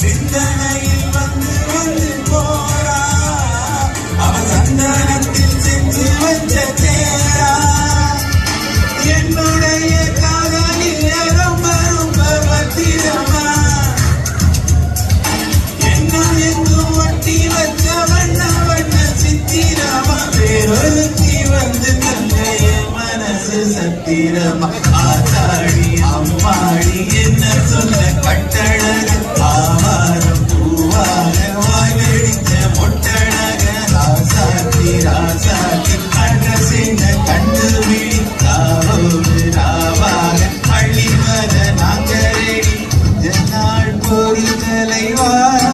சிந்தனையில் வந்து வந்து போறா. அவ சந்தனத்தில் தேரொழுத்தி வந்து தந்தைய மனசு சத்திரமா ஆத்தாடி அம்மாடி என்ன சொல்ல பட்டழக ஆவாரம் பூவாக வாய் மொட்டழக. ராசாத்தி ராசாத்தி